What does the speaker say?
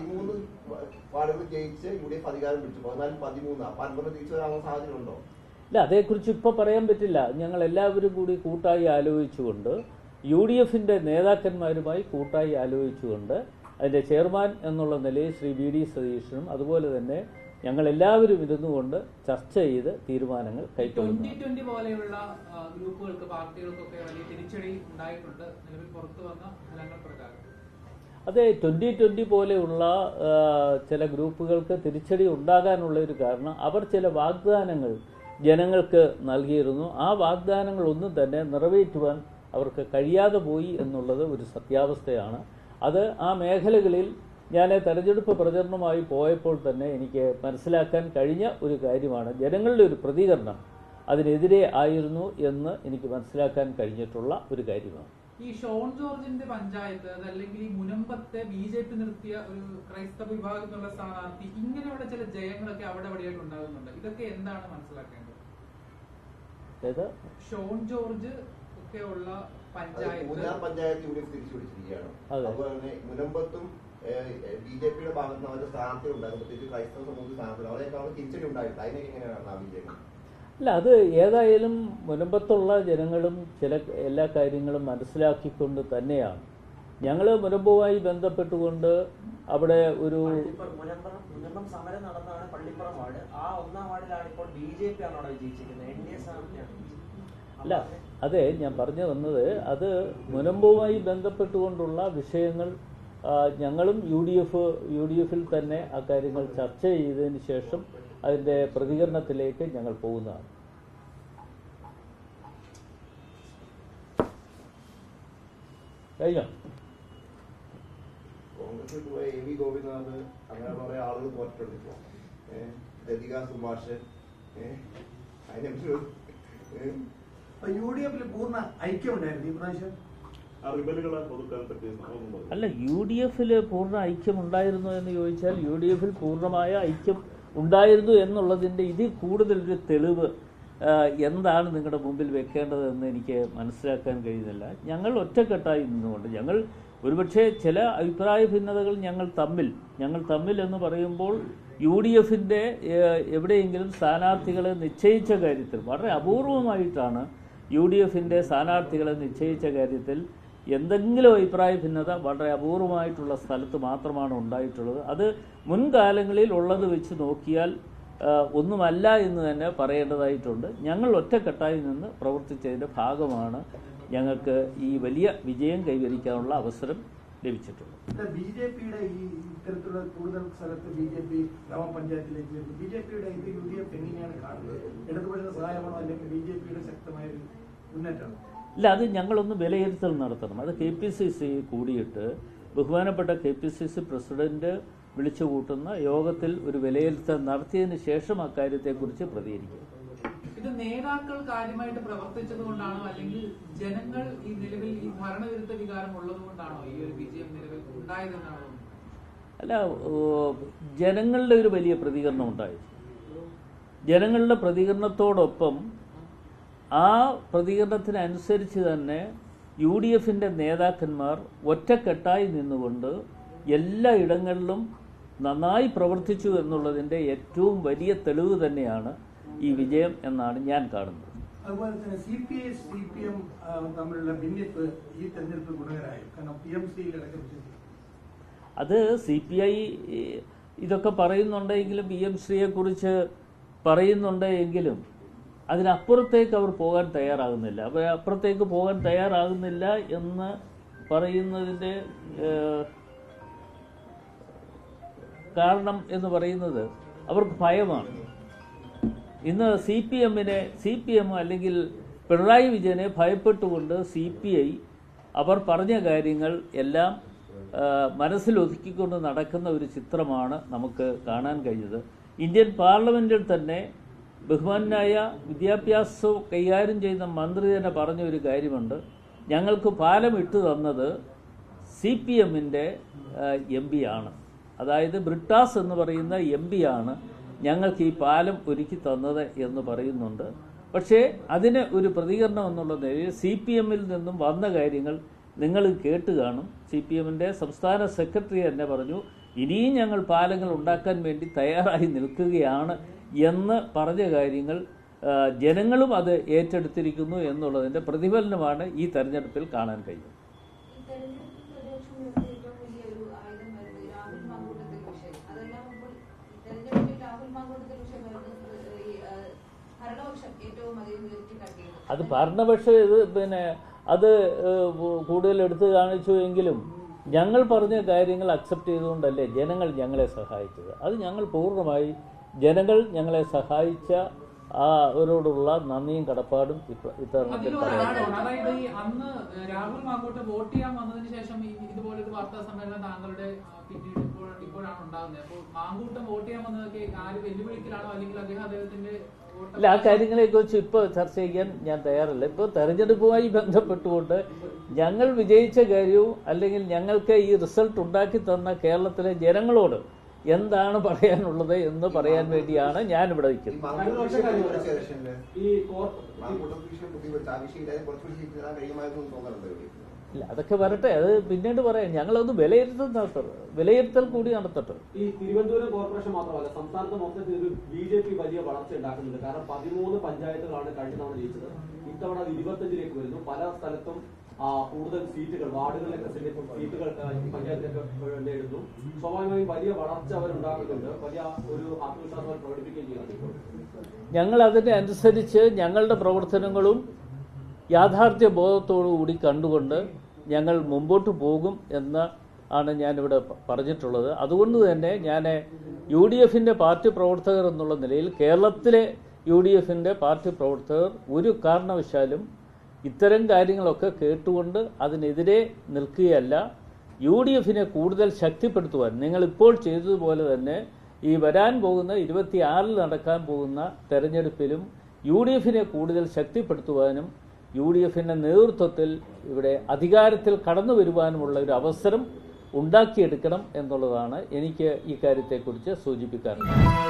പതിമൂന്ന് വാർഡുകൾ ജയിച്ച് യു ഡി എഫ് അധികാരം പിടിച്ചു. പതിനാല് പതിമൂന്ന്. അപ്പൊ അൻപത് തിരിച്ചു വരാനുള്ള സാഹചര്യം ഉണ്ടോ ഇല്ല അതേക്കുറിച്ച് ഇപ്പോൾ പറയാൻ പറ്റില്ല. ഞങ്ങൾ എല്ലാവരും കൂടി കൂട്ടായി ആലോചിച്ചുകൊണ്ട് യു ഡി എഫിന്റെ നേതാക്കന്മാരുമായി കൂട്ടായി ആലോചിച്ചുകൊണ്ട് അതിന്റെ ചെയർമാൻ എന്നുള്ള നിലയിൽ ശ്രീ വി ഡി സതീശനും അതുപോലെ തന്നെ ഞങ്ങൾ എല്ലാവരും ഇരുന്നുകൊണ്ട് ചർച്ച ചെയ്ത് തീരുമാനങ്ങൾ കൈക്കൊള്ളുന്നു ട്വന്റി പോലെയുള്ള ഗ്രൂപ്പുകൾക്ക് പാർട്ടികൾക്കൊക്കെ വലിയ തിരിച്ചടി ഉണ്ടായിട്ടുണ്ട്. നിലവിൽ പുറത്തു വന്ന ഫലങ്ങൾ പ്രകാരം. അതെ ട്വന്റി ട്വന്റി പോലെയുള്ള ചില ഗ്രൂപ്പുകൾക്ക് തിരിച്ചടി ഉണ്ടാകാനുള്ള ഒരു കാരണം അവർ ചില വാഗ്ദാനങ്ങൾ ജനങ്ങൾക്ക് നൽകിയിരുന്നു. ആ വാഗ്ദാനങ്ങളൊന്നും തന്നെ നിറവേറ്റുവാൻ അവർക്ക് കഴിയാതെ പോയി എന്നുള്ളത് ഒരു സത്യാവസ്ഥയാണ്. അത് ആ മേഖലകളിൽ ഞാൻ തെരഞ്ഞെടുപ്പ് പ്രചരണമായി പോയപ്പോൾ തന്നെ എനിക്ക് മനസ്സിലാക്കാൻ കഴിഞ്ഞ ഒരു കാര്യമാണ്. ജനങ്ങളുടെ ഒരു പ്രതികരണം അതിനെതിരെ ആയിരുന്നു എന്ന് എനിക്ക് മനസ്സിലാക്കാൻ കഴിഞ്ഞിട്ടുള്ള ഒരു കാര്യമാണ്. ഈ ഷോൺ ജോർജിന്റെ പഞ്ചായത്ത് അതല്ലെങ്കിൽ ഈ മുനമ്പത്തെ ബി ജെ പി നിർത്തിയ ഒരു ക്രൈസ്തവ വിഭാഗം എന്നുള്ള സ്ഥാനാർത്ഥി ഇങ്ങനെയുള്ള ചില ജയങ്ങളൊക്കെ അവിടെ അവിടെയായിട്ട് ഉണ്ടാകുന്നുണ്ട്? ഇതൊക്കെ എന്താണ് മനസ്സിലാക്കേണ്ടത്? അതായത് ഷോൺ ജോർജ് ഒക്കെ ഉള്ള പഞ്ചായത്ത് പഞ്ചായത്ത് എഫ് തിരിച്ചു പിടിച്ചിരിക്കുകയാണ് അതുപോലെ തന്നെ മുനമ്പത്തും ബി ജെ പിയുടെ ഭാഗത്ത് നിന്ന് അവരുടെ സ്ഥാനാർത്ഥി ഉണ്ടായിരുന്നു. പ്രത്യേകിച്ച് ക്രൈസ്തവ സമൂഹത്തിൽ സ്ഥാനാർത്ഥി അവരെയൊക്കെ അവിടെ തിരിച്ചടി ഉണ്ടായിട്ടുണ്ട്. അതിനൊക്കെ എങ്ങനെയാണ് ആ ബി ജെ പി? അല്ല അത് ഏതായാലും മുനമ്പത്തുള്ള ജനങ്ങളും ചില എല്ലാ കാര്യങ്ങളും മനസ്സിലാക്കിക്കൊണ്ട് തന്നെയാണ്. ഞങ്ങൾ മുനമ്പുമായി ബന്ധപ്പെട്ടുകൊണ്ട് അവിടെ ഒരു അല്ല അതെ ഞാൻ പറഞ്ഞു വന്നത് അത് മുനമ്പുമായി ബന്ധപ്പെട്ടുകൊണ്ടുള്ള വിഷയങ്ങൾ ഞങ്ങളും U D F U D എഫിൽ തന്നെ അക്കാര്യങ്ങൾ കാര്യങ്ങൾ ചർച്ച ചെയ്തതിന് ശേഷം അതിന്റെ പ്രതികരണത്തിലേക്ക് ഞങ്ങൾ പോകുന്നതാണ്. കഴിഞ്ഞോ? കോൺഗ്രസിൽ പോയ എ വി ഗോപിനാഥ് അങ്ങനെ കുറെ ആളുകൾ തോറ്റിട്ടുണ്ട് ഇപ്പോ. ലതിക സുഭാഷ് ഏഹ് അതിനെപ്പറ്റി യു ഡി എഫിൽ പൂർണ ഐക്യമുണ്ടായിരുന്നു ഈ പ്രാവശ്യം? അല്ല യു ഡി എഫിൽ പൂർണ ഐക്യം ഉണ്ടായിരുന്നു എന്ന് ചോദിച്ചാൽ യു ഡി എഫിൽ പൂർണമായ ഐക്യം ഉണ്ടായിരുന്നു എന്നുള്ളതിന്റെ ഇതിൽ കൂടുതലൊരു തെളിവ് എന്താണ് നിങ്ങളുടെ മുമ്പിൽ വെക്കേണ്ടതെന്ന് എനിക്ക് മനസ്സിലാക്കാൻ കഴിയുന്നില്ല. ഞങ്ങൾ ഒറ്റക്കെട്ടായി നിന്നുകൊണ്ട് ഞങ്ങൾ ഒരുപക്ഷെ ചില അഭിപ്രായ ഭിന്നതകൾ ഞങ്ങൾ തമ്മിൽ ഞങ്ങൾ തമ്മിൽ എന്ന് പറയുമ്പോൾ യു ഡി എഫിന്റെ എവിടെയെങ്കിലും സ്ഥാനാർത്ഥികളെ നിശ്ചയിച്ച കാര്യത്തിൽ വളരെ അപൂർവമായിട്ടാണ് യു ഡി എഫിന്റെ സ്ഥാനാർത്ഥികളെ നിശ്ചയിച്ച കാര്യത്തിൽ എന്തെങ്കിലും അഭിപ്രായ ഭിന്നത വളരെ അപൂർവമായിട്ടുള്ള സ്ഥലത്ത് മാത്രമാണ് ഉണ്ടായിട്ടുള്ളത്. അത് മുൻകാലങ്ങളിൽ ഉള്ളത് വെച്ച് നോക്കിയാൽ ഒന്നുമല്ല എന്ന് തന്നെ പറയേണ്ടതായിട്ടുണ്ട്. ഞങ്ങൾ ഒറ്റക്കെട്ടായി നിന്ന് പ്രവർത്തിച്ചതിന്റെ ഭാഗമാണ് ഞങ്ങൾക്ക് ഈ വലിയ വിജയം കൈവരിക്കാനുള്ള അവസരം ലഭിച്ചിട്ടുള്ളത്. ബി ജെ പിയുടെ ഈ ഇത്തരത്തിലുള്ള കൂടുതൽ സ്ഥലത്ത് ബി ജെ പി ഗ്രാമപഞ്ചായത്തിലേക്ക് ബി ജെ പിയുടെ ഇത് യു ഡി എഫ് എങ്ങനെയാണ് കാണുന്നത്? ഇടതുപക്ഷ സഹായമാണോ അല്ലെങ്കിൽ ബി ജെ പിയുടെ ശക്തമായ ഒരു മുന്നേറ്റമാണോ? ഇല്ല അത് ഞങ്ങളൊന്ന് വിലയിരുത്തൽ നടത്തണം. അത് കെ പി സി സി കൂടിയിട്ട് ബഹുമാനപ്പെട്ട K P C C president വിളിച്ചു കൂട്ടുന്ന യോഗത്തിൽ ഒരു വിലയിരുത്തൽ നടത്തിയതിന് ശേഷം അക്കാര്യത്തെക്കുറിച്ച് പ്രതികരിക്കും. ഇത് നേതാക്കൾ കാര്യമായിട്ട് പ്രവർത്തിച്ചത് കൊണ്ടാണോ അല്ലെങ്കിൽ ജനങ്ങൾ ഈ നിലവിൽ ഈ ഭരണവിരുദ്ധ വികാരം ഉള്ളത് കൊണ്ടാണോ ഈ ഒരു വിജയം നിലവിൽ ഉണ്ടായതെന്നാണോ? അല്ല ജനങ്ങളുടെ ഒരു വലിയ പ്രതികരണം ഉണ്ടായി. ജനങ്ങളുടെ പ്രതികരണത്തോടൊപ്പം ആ പ്രതികരണത്തിനനുസരിച്ച് തന്നെ യു ഡി എഫിന്റെ നേതാക്കന്മാർ ഒറ്റക്കെട്ടായി നിന്നുകൊണ്ട് എല്ലാ ഇടങ്ങളിലും നന്നായി പ്രവർത്തിച്ചു എന്നുള്ളതിന്റെ ഏറ്റവും വലിയ തെളിവ് തന്നെയാണ് ഈ വിജയം എന്നാണ് ഞാൻ കാണുന്നത്. അതുപോലെ തന്നെ C P I C P M തമ്മിലുള്ള ഭിന്നിപ്പ് ഈ തെരഞ്ഞെടുപ്പ് ഗുണകരമായി? കാരണം പി എം സിയിലടക്കം അത് സി പി ഐ ഇതൊക്കെ പറയുന്നുണ്ടെങ്കിലും പി എം ശ്രീയെക്കുറിച്ച് പറയുന്നുണ്ട് അതിനപ്പുറത്തേക്ക് അവർ പോകാൻ തയ്യാറാകുന്നില്ല. അപ്പോൾ അപ്പുറത്തേക്ക് പോകാൻ തയ്യാറാകുന്നില്ല എന്ന് പറയുന്നതിന്റെ കാരണം എന്ന് പറയുന്നത് അവർക്ക് ഭയമാണ്. ഇന്ന് സി പി എമ്മിനെ സി പി എം അല്ലെങ്കിൽ പിണറായി വിജയനെ ഭയപ്പെട്ടുകൊണ്ട് സി പി ഐ അവർ പറഞ്ഞ കാര്യങ്ങൾ എല്ലാം മനസ്സിലൊതുക്കിക്കൊണ്ട് നടക്കുന്ന ഒരു ചിത്രമാണ് നമുക്ക് കാണാൻ കഴിഞ്ഞത്. ഇന്ത്യൻ പാർലമെന്റിൽ തന്നെ ബഹുമാനായ വിദ്യാഭ്യാസവും കൈകാര്യം ചെയ്യുന്ന മന്ത്രി തന്നെ പറഞ്ഞ ഒരു കാര്യമുണ്ട്. ഞങ്ങൾക്ക് പാലം ഇട്ടു തന്നത് സി പി എമ്മിന്റെ എം പി ആണ്. അതായത് ബ്രിട്ടാസ് എന്ന് പറയുന്ന എം പി ആണ് ഞങ്ങൾക്ക് ഈ പാലം ഒരുക്കി തന്നത് എന്ന് പറയുന്നുണ്ട്. പക്ഷേ അതിന് ഒരു പ്രതികരണം എന്നുള്ള നിലയിൽ സി പി എമ്മിൽ നിന്നും വന്ന കാര്യങ്ങൾ നിങ്ങൾ കേട്ട് കാണും. സി പി എമ്മിന്റെ സംസ്ഥാന സെക്രട്ടറി തന്നെ പറഞ്ഞു ഇനിയും ഞങ്ങൾ പാലങ്ങൾ ഉണ്ടാക്കാൻ വേണ്ടി തയ്യാറായി നിൽക്കുകയാണ് എന്ന് പറഞ്ഞ കാര്യങ്ങൾ ജനങ്ങളും അത് ഏറ്റെടുത്തിരിക്കുന്നു എന്നുള്ളതിന്റെ പ്രതിഫലനമാണ് ഈ തെരഞ്ഞെടുപ്പിൽ കാണാൻ കഴിയും അത് ഭരണപക്ഷം ഇത് പിന്നെ അത് കൂടുതൽ എടുത്തു കാണിച്ചു എങ്കിലും ഞങ്ങൾ പറഞ്ഞ കാര്യങ്ങൾ അക്സെപ്റ്റ് ചെയ്തുകൊണ്ടല്ലേ ജനങ്ങൾ ഞങ്ങളെ സഹായിച്ചത്. അത് ഞങ്ങൾ പൂർണമായി ജനങ്ങൾ ഞങ്ങളെ സഹായിച്ച ആ അവരോടുള്ള നന്ദിയും കടപ്പാടും ഇപ്പ- ഇത്തരുണത്തിൽ അതിലൊരു പറയാം ആഡ് ഓൺ അതായത് അന്ന് രാഹുൽ മാങ്കോട്ട് വോട്ട് ചെയ്യാൻ വന്നതിന് ശേഷം ഈ ഇതുപോലൊരു വാർത്താ സമ്മേളനം താങ്കളുടെ ആ, പിന്നീട് ഇപ്പോൾ ഇപ്പോഴാണ് ഉണ്ടാകുന്നത്. അപ്പോൾ മാങ്കൂട്ടം വോട്ട് ചെയ്യാൻ വന്നതൊക്കെ ആര് വെല്ലുവിളിക്കലാണോ? അല്ലെങ്കിൽ അദ്ദേഹം അദ്ദേഹത്തിന്റെ ഇല്ല ആ കാര്യങ്ങളെക്കുറിച്ച് ഇപ്പോൾ ചർച്ച ചെയ്യാൻ ഞാൻ തയ്യാറല്ല. ഇപ്പോൾ തെരഞ്ഞെടുപ്പുമായി ബന്ധപ്പെട്ടുകൊണ്ട് ഞങ്ങൾ വിജയിച്ച കാര്യവും അല്ലെങ്കിൽ ഞങ്ങൾക്ക് ഈ റിസൾട്ട് ഉണ്ടാക്കി തന്ന കേരളത്തിലെ ജനങ്ങളോട് എന്താണ് പറയാനുള്ളത് എന്ന് പറയാൻ വേണ്ടിയാണ് ഞാൻ ഇവിടെ നിൽക്കുന്നത്? ഇല്ല അതൊക്കെ വരട്ടെ. അത് പിന്നീട് പറയാം. ഞങ്ങളൊന്ന് വിലയിരുത്തൽ നടത്തട്ടെ വിലയിരുത്തൽ കൂടി നടത്തട്ടെ. ഈ തിരുവനന്തപുരം കോർപ്പറേഷൻ മാത്രമല്ല സംസ്ഥാനത്ത് മൊത്തത്തിൽ ഒരു ബി ജെ പി വലിയ വളർച്ച ഉണ്ടാക്കുന്നുണ്ട്. കാരണം പതിമൂന്ന് പഞ്ചായത്തുകളാണ് കഴിഞ്ഞ തവണ ജയിച്ചത്. ഇത്തവണ അത് ഇരുപത്തഞ്ചിലേക്ക് വരുന്നു. പല സ്ഥലത്തും കൂടുതൽ സീറ്റുകൾ വാർഡുകളിലൊക്കെ സീറ്റുകൾ പഞ്ചായത്തിലൊക്കെ നേടുന്നു സ്വാഭാവികമായും വലിയ വളർച്ച അവരുണ്ടാക്കുന്നുണ്ട്. വലിയ ഒരു ആത്മവിശ്വാസം പ്രകടിപ്പിക്കുകയും ചെയ്യുന്നുണ്ട് ഞങ്ങൾ അതിനെ അനുസരിച്ച് ഞങ്ങളുടെ പ്രവർത്തനങ്ങളും യാഥാർത്ഥ്യ ബോധത്തോടുകൂടി കണ്ടുകൊണ്ട് ഞങ്ങൾ മുമ്പോട്ട് പോകും എന്ന് ആണ് ഞാനിവിടെ പറഞ്ഞിട്ടുള്ളത്. അതുകൊണ്ട് തന്നെ ഞാൻ യു ഡി എഫിന്റെ പാർട്ടി പ്രവർത്തകർ എന്നുള്ള നിലയിൽ കേരളത്തിലെ യു ഡി എഫിന്റെ പാർട്ടി പ്രവർത്തകർ ഒരു കാരണവശാലും ഇത്തരം കാര്യങ്ങളൊക്കെ കേട്ടുകൊണ്ട് അതിനെതിരെ നിൽക്കുകയല്ല യു ഡി എഫിനെ കൂടുതൽ ശക്തിപ്പെടുത്തുവാൻ. നിങ്ങളിപ്പോൾ ചെയ്തതുപോലെ തന്നെ ഈ വരാൻ പോകുന്ന ഇരുപത്തിയാറിൽ നടക്കാൻ പോകുന്ന തെരഞ്ഞെടുപ്പിലും യു ഡി എഫിനെ കൂടുതൽ ശക്തിപ്പെടുത്തുവാനും യു ഡി എഫിന്റെ നേതൃത്വത്തിൽ ഇവിടെ അധികാരത്തിൽ കടന്നു വരുവാനുമുള്ള ഒരു അവസരം ഉണ്ടാക്കിയെടുക്കണം എന്നുള്ളതാണ് എനിക്ക് ഈ കാര്യത്തെക്കുറിച്ച് സൂചിപ്പിക്കാറുള്ളത്